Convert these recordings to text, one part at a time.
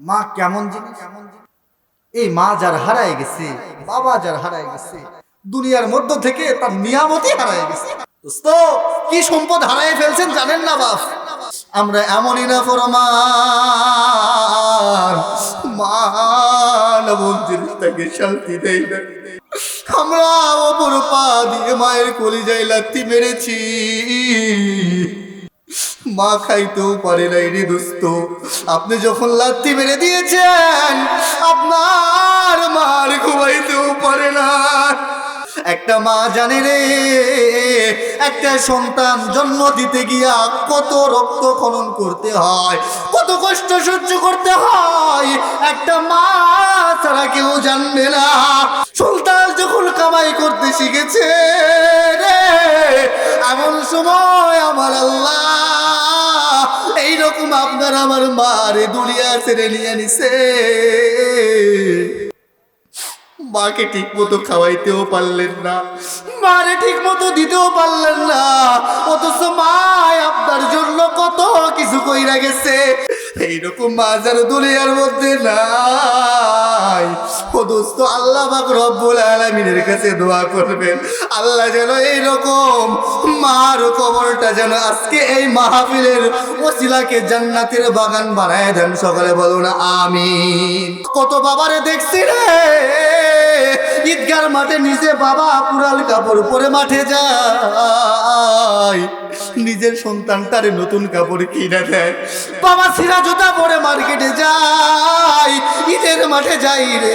মা কেমন জিনিস এই মা যার হারায় গেছে, বাবা যার হারায় গেছে, দুনিয়ার মধ্য থেকে তার নিয়ামতই হারায় গেছে। কি সম্পদ হারায় ফেলছেন জানেন না বাপ? আমরা এমনই না ফরমান মা। নামক জিনিসটাকে শান্তি দেই আমরা অপর পা দিয়ে মায়ের কলিজায় লাত্তি মেরেছি। মা খাইতেও পারে নাই রে দোস্ত। আপনি যখন লাত্তি মেরে দিয়েছেন, আপনার মার ঘুমাইতেও পারে না। একটা মা জানে রে, একটা সন্তান জন্ম দিতে গিয়া কত রক্ত খনন করতে হয়, কত কষ্ট সহ্য করতে হয়। একটা মা ছাড়া কেউ জানবে না। সুলতান কামাই করতে শিখেছে রে। এমন সময় আমার আল্লাহ এইরকম আপনার আমার মারে দুনিয়া ছেড়ে নিয়ে নিছে। মাকে ঠিক মতো খাওয়াইতেও পারলেন না, মারে ঠিক মতো দিতেও পারলেন না, অথচ মায় আপনার জন্য কত কিছু কইরা গেছে। এইরকম মা যেন দুনিয়ার মধ্যে নাই। ও দোস্ত, আল্লাহ পাক রব্বুল আলামিনের কাছে দোয়া করবেন। আল্লাহ যেন এইরকম মার কবরটা যেন আজকে এই মাহফিলের ওসিলাকে জান্নাতের বাগান বানায় দেন। সকালে বলুন আমি কত বাবারে দেখছি রে। ঈদগার মাঠে নিজে বাবা পুরাল কাপড় পরে মাঠে যায়। নিজের সন্তানটারে নতুন কাপড় কিনে দেয়। বাবা সিরা জুতা পরে মার্কেটে যায়, ঈদের মাঠে যাই রে।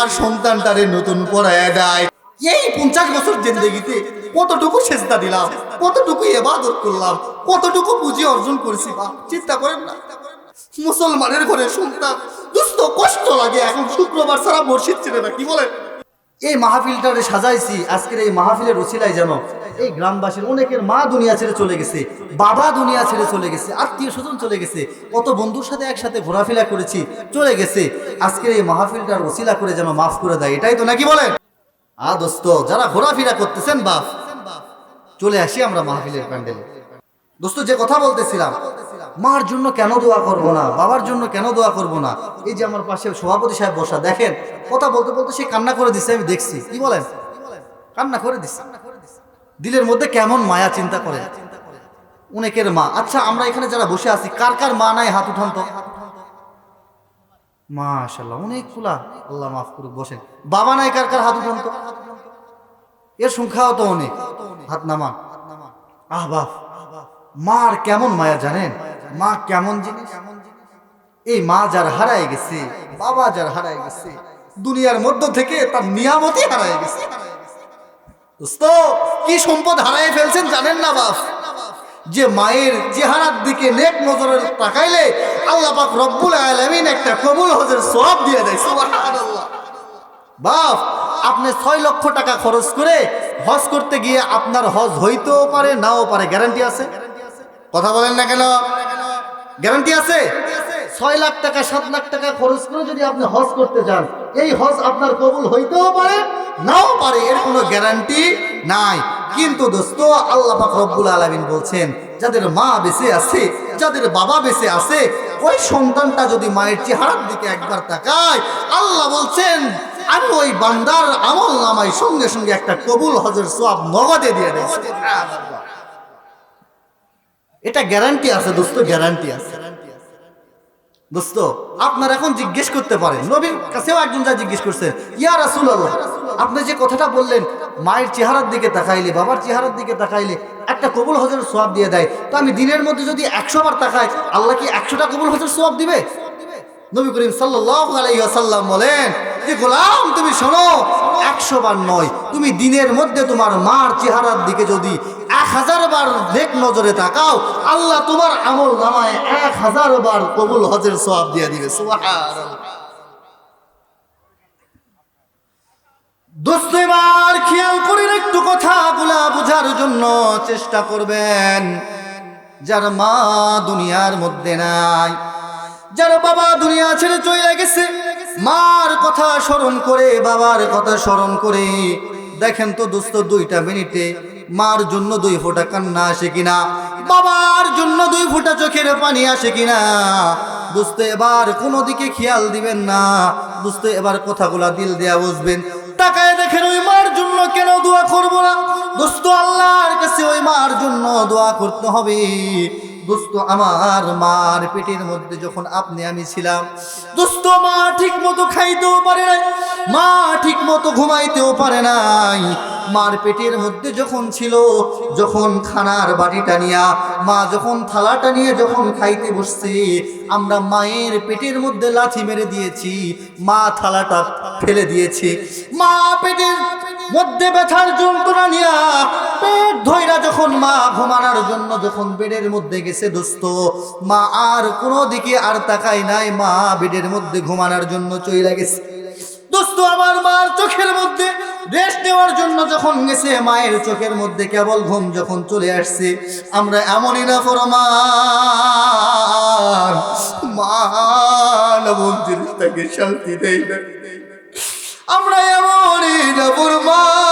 আর সন্তানটারে নতুন পরায় দেয়। এই পঞ্চাশ বছর জিন্দগিতে কতটুকু সেজদা দিলাম, কতটুকু এবাদত করলাম, কতটুকু পুঁজি অর্জন করেছি বা চিন্তা করেন না। মুসলমানের ঘরে সন্তান, দুস্থ কষ্ট লাগে। এখন শুক্রবার ছাড়া মসজিদ ছেড়ে না, কি বলেন? এই মাহফিলটারে সাজাইছি, আজকের এই মাহফিলের রসিলাই যেন এই গ্রামবাসীর অনেকের মা দুনিয়া ছেড়ে চলে গেছে, বাবা দুনিয়া ছেড়ে চলে গেছে, আত্মীয় স্বজন চলে গেছে, কত বন্ধুর সাথে একসাথে ঘোরাফেরা করেছি, চলে গেছে। আজকের এই মাহফিলটার রসিলা করে যেন মাফ করে দেয়, এটাই তো নাকি বলেন? আ দোস্ত, যারা ঘোরাফেরা করতেছেন বাপ, চলে আসি আমরা মাহফিলের প্যান্ডেলে। দোস্ত, যে কথা বলতেছিলাম মার জন্য কেন দোয়া করব না? বাবার জন্য কেন দোয়া করব না? এই যে আমার পাশে সভাপতি সাহেব বসা, দেখেন, কথা বলতে বলতে সে কান্না করে দিচ্ছে, আমি দেখছি। কি বলেন? কান্না করে দিচ্ছে। দিলের মধ্যে কেমন মায়া চিন্তা করে। অনেকের মা। আচ্ছা আমরা এখানে যারা বসে আছি, কার কার মা নাই হাত উঠান তো? মাশাল্লাহ অনেক খোলা আল্লাহ মাফ করুক, বসেন। বাবা নাই কার কার হাত উঠান তো? এর সংখ্যাও তো অনেক। হাত নামান। আহ বাপ মার কেমন মায়া জানেন? মা কেমন জিনিস? এই মা যার হারায় গেছে, বাবা যার হারায় গেছে, দুনিয়ার মধ্য থেকে তার নিয়ামতই হারায় গেছে। কি সম্পদ হারায় ফেলছেন জানেন না বাপ? যে মায়ের চেহারার দিকে নেক নজরে তাকাইলে আল্লাহ পাক রব্বুল আলামিন একটা কবুল হজের সওয়াব দিয়ে দেয়, সুবহানাল্লাহ। বাপ, আপনি ছয় লক্ষ টাকা খরচ করে হজ করতে গিয়ে আপনার হজ হইতেও পারে, নাও পারে, গ্যারান্টি আছে? কথা বলেন না কেন? গ্যারান্টি আছে? ছয় লাখ টাকা, সাত লাখ টাকা খরচ করে যদি আপনি হজ করতে যান, এই হজ আপনার কবুল হইতেও পারে, নাও পারে, এর কোনো গ্যারান্টি নাই। কিন্তু দোস্ত, আল্লাহ রব্বুল আলামিন বলছেন, যাদের মা বেঁচে আছে, যাদের বাবা বেঁচে আছে, ওই সন্তানটা যদি মায়ের চেহারার দিকে একবার তাকায়, আল্লাহ বলছেন, আমি ওই বান্দার আমল নামাই সঙ্গে সঙ্গে একটা কবুল হজের সব নগদে দিয়ে দেয় এটা গ্যারান্টি আছে দোস্ত গ্যারান্টি আছে। দোস্ত, আপনার এখন জিজ্ঞেস করতে পারেন, নবীর কাছেও একজন যা জিজ্ঞেস করছে, ইয়া রাসুল আল্লাহ আপনি যে কথাটা বললেন, মায়ের চেহারার দিকে তাকাইলে, বাবার চেহারার দিকে তাকাইলে, একটা কবুল হজের সোয়াব দিয়ে দেয়, তো আমি দিনের মধ্যে যদি একশো বার তাকাই, আল্লাহ কি একশোটা কবুল হজের সোয়াব দিবে? নবী করিম সাল্লাল্লাহু আলাইহি ওয়াসাল্লাম বলেন, যে গোলাম, তুমি শোনো একশো বার নয়, তুমি দিনের মধ্যে তোমার মার চেহারার দিকে যদি এক হাজার বার নেক নজরে তাকাও, আল্লাহ তোমার আমল নামায় এক হাজার বার কবুল হজের সওয়াব দিয়ে দিবে। দোস্ত, এবার খেয়াল করেন একটু কথাগুলা বোঝার জন্য চেষ্টা করবেন। যার মা দুনিয়ার মধ্যে নাই, যার বাবা দুনিয়া ছেড়ে চলে গেছে মার কথা স্মরণ করে, বাবার কথা স্মরণ করে, দেখেন তো দোস্ত, দুইটা মিনিটে মার জন্য দুই ফোঁটা কান্না আসে কিনা? বাবার জন্য দুই ফোঁটা চোখের পানি আসে কিনা? দোস্ত, এবার কোনো দিকে খেয়াল দিবেন না। দোস্ত, এবার কথাগুলা দিল দেয়া বুঝবেন তাকায় দেখেন ওই মার জন্য কেন দোয়া করব না? দোস্ত, আল্লাহর কাছে ওই মার জন্য দোয়া করতে হবে। দোস্ত আমার মার পেটের মধ্যে যখন আপনি আমি ছিলাম। দোস্ত মা ঠিক মতো খাইতেও পারে নাই, মা ঠিক মতো ঘুমাইতেও পারে নাই। মার পেটের মধ্যে যখন ছিল, যখন খানার বাটিটা নিয়া, মা যখন থালাটা নিয়ে যখন খাইতে বসছে, আমরা মায়ের পেটের মধ্যে লাথি মেরে দিয়েছি, মা থালাটা ফেলে দিয়েছে। মা পেটের মধ্যে ব্যথার যন্ত্রণা নিয়া মা ঘুমানোর জন্য যখন বেডের মধ্যে গেছে দোস্ত, মা আর কোনো দিকে আর তাকাই নাই, মা বেডের মধ্যে ঘুমানোর জন্য চইলা গেছে। দোস্ত, আমার মার চোখের মধ্যে রেস্ট নেওয়ার জন্য যখন গেছে, মায়ের চোখের মধ্যে কেবল ঘুম যখন চলে আসছে, আমরা এমনই না ফরমান। মা জিনিসটাকে শান্তি দেয় না। আমরা এমনই না ফরমান।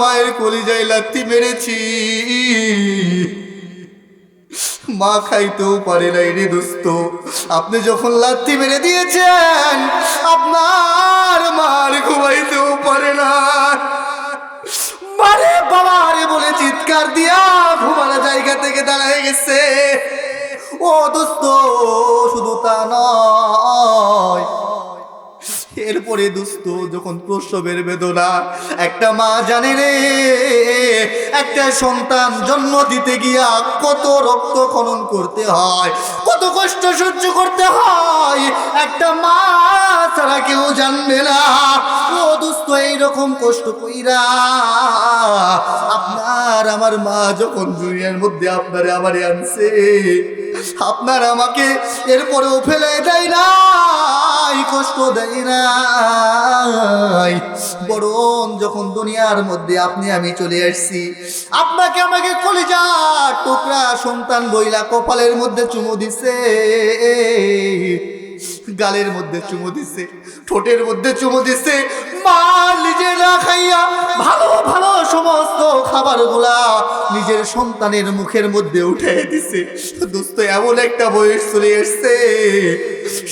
মায়ের কলিজায় লাত্তি মেরেছি। মা খাইতেও পারে নাই রে দোস্ত। আপনি যখন লাত্তি মেরে দিয়েছেন, আপনার মার ঘুমাইতেও পারে না। মারে বাবারে বলে চিৎকার দিয়া ঘুমানো জায়গা থেকে দাঁড়ায় গেছে। ও দোস্ত, শুধু তা নয় এরপরে দুস্থ যখন প্রসবের বেদনা, একটা মা জানে রে, একটা সন্তান জন্ম দিতে গিয়া কত রক্ত খনন করতে হয়, কত কষ্ট সহ্য করতে হয়। একটা মা ছাড়া কেউ জানবে না, ও দুস্থ এইরকম কষ্ট কইরা আপনার আমার মা যখন দুনিয়ার মধ্যে আপনারে আমারে আনছে, আপনার আমাকে এরপরেও ফেলে দেয় নাই, কষ্ট দেয় নাই। বরং যখন দুনিয়ার মধ্যে আপনি, আমি চলে আসছি, আপনাকে আমাকে কলিজা টুকরা সন্তান বইলা কপালের মধ্যে চুমু দিছে। গালের মধ্যে চুমু দিছে, ঠোঁটের মধ্যে চুমু দিছে, মা নিজে না খাইয়া ভালো ভালো সমস্ত খাবারগুলা নিজের সন্তানের মুখের মধ্যে উঠে দিছে। দোস্ত, এমন একটা বয়স চলে এসছে,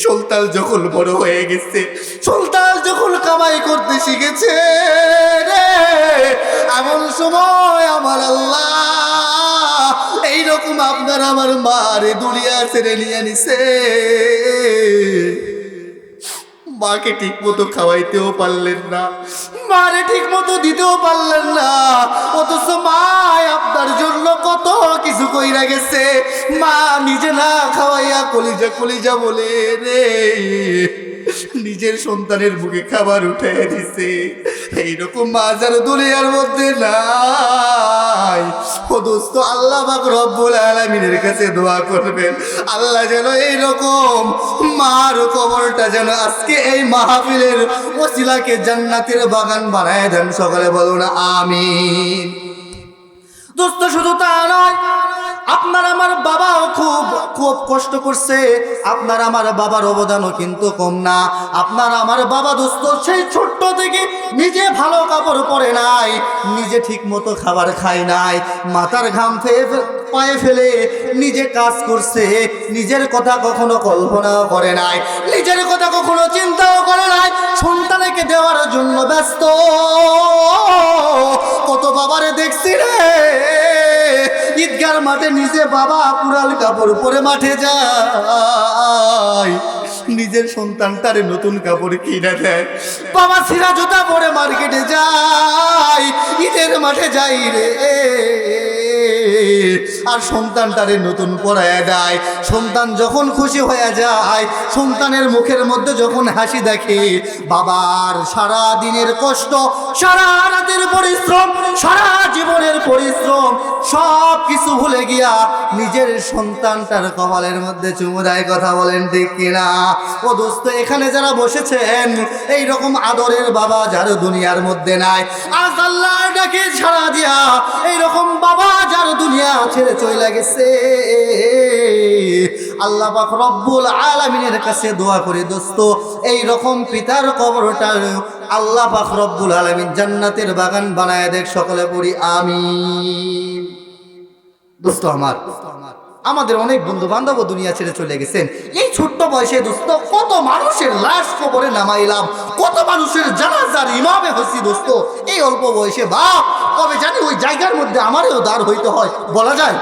সুলতান যখন বড় হয়ে গেছে, সুলতান যখন কামাই করতে শিখেছে রে, এমন সময় আমার আল্লাহ এইরকম আপনার আমার মারে দুনিয়া ছেড়ে নিয়ে নিছে। মাকে ঠিক মতো খাওয়াইতেও পারলেন না, মারে ঠিক মতো দিতেও পারলেন না। অথচ মা আপনার জন্য কত কিছু কইরা গেছে। মা নিজে না খাওয়াইয়া কলিজা কলিজা বলে রে। নিজের সন্তানের বুকে খাবার উঠে দিছে। এইরকম মা যেন দুনিয়ার মধ্যে নাই। ও দোস্ত, আল্লাহ পাক রব্বুল আলামিনের কাছে দোয়া করবেন। আল্লাহ যেন এইরকম মার কবরটা যেন আজকে এই মাহফিলের ওসিলাকে জান্নাতের বাগান বানায় দেন। সকালে বলুন, আমিন। দোস্ত, শুধু তা নয় আপনার আমার বাবাও খুব খুব কষ্ট করছে। আপনার আমার বাবার অবদানও কিন্তু কম না। আপনার আমার বাবা দোস্ত, সেই ছোট্ট থেকে নিজে ভালো কাপড় পরে নাই, নিজে ঠিক মতো খাবার খায় নাই, মাথার ঘাম ফেয়ে পায়ে ফেলে নিজে কাজ করছে, নিজের কথা কখনো কল্পনাও করে নাই, নিজের কথা কখনো চিন্তাও করে নাই, সন্তানকে দেওয়ার জন্য ব্যস্ত। কত বাবারে দেখছি রে, ঈদগার মাঠে নিজে বাবা পুরাল কাপড় পরে মাঠে যায়, নিজের সন্তানটারে নতুন কাপড় কিনে দেয়। বাবা সিরা জুতা পরে মার্কেটে যায়, ঈদের মাঠে যাই রে। আর সন্তানটারে নতুন পরায় দেয়। সন্তান যখন খুশি হয়ে যায়, সন্তানের মুখের মধ্যে যখন হাসি দেখে, বাবার সারা দিনের কষ্ট, সারা রাতের পরিশ্রম, সারা জীবনের পরিশ্রম সব কিছু ভুলে গিয়া নিজের সন্তানটার কপালের মধ্যে চুমু দেয় কথা বলেন ঠিক কিনা? ও দোস্ত, এখানে যারা বসেছেন এই রকম আদরের বাবা যার দুনিয়ার মধ্যে নাই। আজ আল্লাহ ডাকে ছাড়া দিয়া এই রকম বাবা যার দুনিয়া ছেড়ে চলে গেছে। আল্লাহ পাক রব্বুল আলামিনের কাছে দোয়া করে দোস্ত, এই রকম পিতার কবরটা আল্লাহ পাক রব্বুল আলামিন জান্নাতের বাগান বানায় দেখ সকলে পড়ি আমি দোস্ত আমার, আমাদের অনেক বন্ধু বান্ধব দুনিয়া ছেড়ে চলে গেছেন। এই ছোট্ট বয়সে দোস্ত, কত মানুষের লাশ কবরে নামাইলাম, কত মানুষের জানাজার ইমামে হচ্ছি দোস্ত। এই অল্প বয়সে বাপ কবে জানি ওই জায়গার মধ্যে আমারও দাঁড় হইতে হয়। বলা যায়?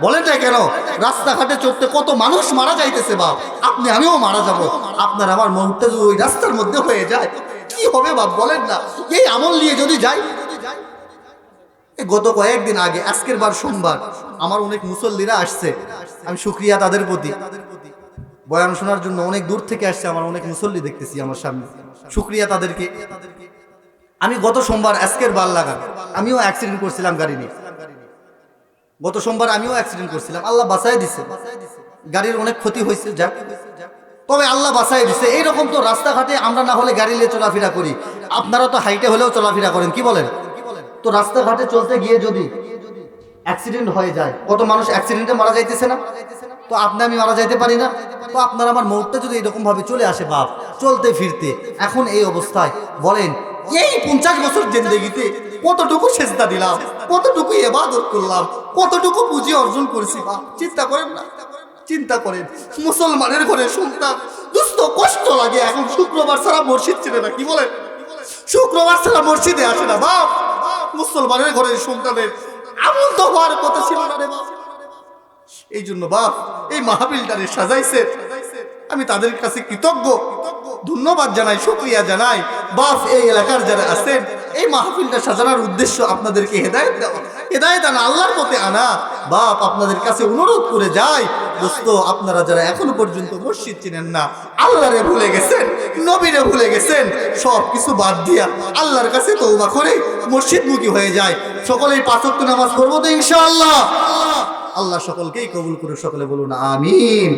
বলেন না কেন? রাস্তাঘাটে চড়তে কত মানুষ মারা যাইতেছে বাপ। আপনি, আমিও মারা যাব। আপনার আমার মুহূর্তে যদি ওই রাস্তার মধ্যে হয়ে যায়, কি হবে বাপ, বলেন না। এই আমল নিয়ে যদি যাই গত কয়েকদিন আগে, আজকের বার সোমবার, আমার অনেক মুসল্লিরা আসছে। আমি শুক্রিয়া তাদের প্রতি। বয়ান শোনার জন্য অনেক দূর থেকে আসছে, আমার অনেক মুসল্লি দেখতেছি আমার সামনে। শুক্রিয়া তাদেরকে। আমি গত সোমবার আজকের বার লাগা আমিও অ্যাক্সিডেন্ট করছিলাম গাড়ি নিয়ে। গত সোমবার আমিও অ্যাক্সিডেন্ট করছিলাম। আল্লাহ বাঁচাই দিছে। গাড়ির অনেক ক্ষতি হয়েছে, যাক। তবে আল্লাহ বাঁচাই দিছে। এইরকম তো রাস্তাঘাটে আমরা না হলে গাড়ি নিয়ে চলাফেরা করি। আপনারা তো হাইটে হলেও চলাফেরা করেন, কি বলেন? তো রাস্তাঘাটে চলতে গিয়ে যদি অ্যাক্সিডেন্ট হয়ে যায়, কত মানুষ অ্যাক্সিডেন্টে মারা যাইতেছে না? তো আপনি আমি মারা যাইতে পারি না। তো আপনার আমার মুহূর্তে যদি এরকম ভাবে চলে আসে, বাপ, চলতে ফিরতে। এখন এই অবস্থায় বলেন এই পঞ্চাশ বছর জিন্দগিতে কতটুকু সেজদা দিলাম, কতটুকু এবাদত করলাম, কতটুকু পুঁজি অর্জন করেছি বা? চিন্তা করেন না, চিন্তা করেন। মুসলমানের ঘরে সন্তান, দুস্থ কষ্ট লাগে। এখন শুক্রবার ছাড়া মসজিদ চেনে না, কি বলেন? শুক্রবার ছাড়া মসজিদে আসে না, বাপ। মুসলমানের ঘরে সন্তানের আমল তো হওয়ার কথা ছিল না রে বাপ। এই জন্য বাপ, এই মাহবিলটারে সাজাইছে। আমি তাদের কাছে কৃতজ্ঞ। ধন্যবাদ জানাই, শুক্রিয়া জানাই। বাপ এই এলাকার যারা আছেন এই মাহফিলটা সাজানোর উদ্দেশ্য আপনাদেরকে হেদায়ত দেওয়া। হেদায়ত আনা, আল্লাহর পথে আনা। বাপ আপনাদের কাছে অনুরোধ করে যায়। দোস্ত, আপনারা যারা এখনও পর্যন্ত মসজিদ চিনেন না, আল্লাহরে ভুলে গেছেন, নবীরে ভুলে গেছেন সব কিছু বাদ দিয়া আল্লাহর কাছে তৌবা করে মসজিদমুখী হয়ে যায়। সকলেই পাঁচক্ত নামাজ পড়ব তো ইনশাআল্লাহ। আল্লাহ সকলকেই কবুল করে সকলে বলুন আমিন।